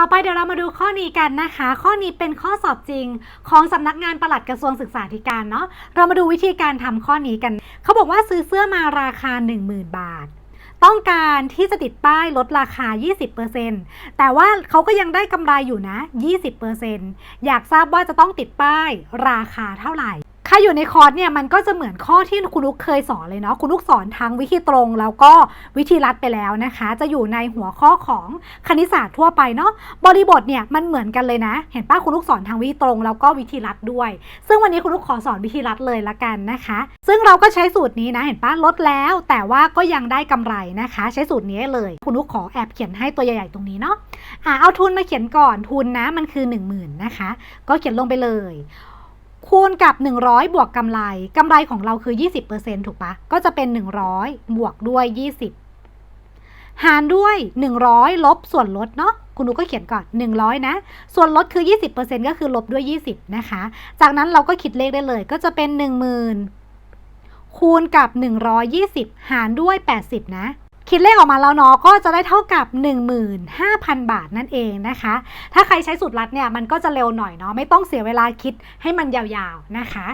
ต่อไปเดี๋ยวเรามาดูข้อนี้กันนะคะ ข้อนี้เป็นข้อสอบจริง ของสำนักงานปลัดกระทรวงศึกษาธิการเนาะเรามาดูวิธีการทำข้อนี้กัน เขาบอกว่าซื้อเสื้อมาราคา 10,000 บาท ต้องการที่จะติดป้ายลดราคา 20%แต่ว่าเขาก็ยังได้กำไรอยู่นะ 20%อยากทราบว่าจะต้องติดป้ายราคาเท่าไหร่ ใครอยู่ในคอร์สเนี่ยมันก็จะเหมือนข้อที่คุณลูกเคยสอนเลยเนาะคุณลูกสอนทั้งวิธีตรง แล้วก็วิธีลัดไปแล้วนะคะ จะอยู่ในหัวข้อของคณิตศาสตร์ทั่วไปเนาะบริบทเนี่ยมันเหมือนกันเลยนะ เห็นป้าคุณลูกสอนทางวิธีตรงแล้วก็วิธีลัดด้วย ซึ่งวันนี้คุณลูกขอสอนวิธีลัดเลยละกันนะคะ ซึ่งเราก็ใช้สูตรนี้นะเห็นป้าลดแล้ว แต่ว่าก็ยังได้กำไรนะคะ ใช้สูตรนี้เลย คุณลูกขอแอบเขียนให้ตัวใหญ่ๆตรงนี้เนาะอ่าเอาทุนมาเขียนก่อนทุนนะมันคือ 1 0,000นะคะก็เขียนลงไปเลย คูณกับ 100 บวกกำไรกำไรของเราคือ 20%ถูกปะก็จะเป็น 100 บวกด้วย 20 หารด้วย 100 ลบส่วนลดเนาะคุณนุกก็เขียนก่อน 100 นะ ส่วนลดคือ 20%ก็คือลบด้วย 20 นะคะ จากนั้นเราก็คิดเลขได้เลยก็จะเป็น 10,000 คูณกับ 120 หารด้วย 80 นะ คิดเลขออกมาแล้วเนาะก็จะได้เท่ากับ 15,000 บาทนั่นเองนะคะ ถ้าใครใช้สูตรลัดเนี่ยมันก็จะเร็วหน่อยเนาะไม่ต้องเสียเวลาคิดให้มันยาวๆนะคะ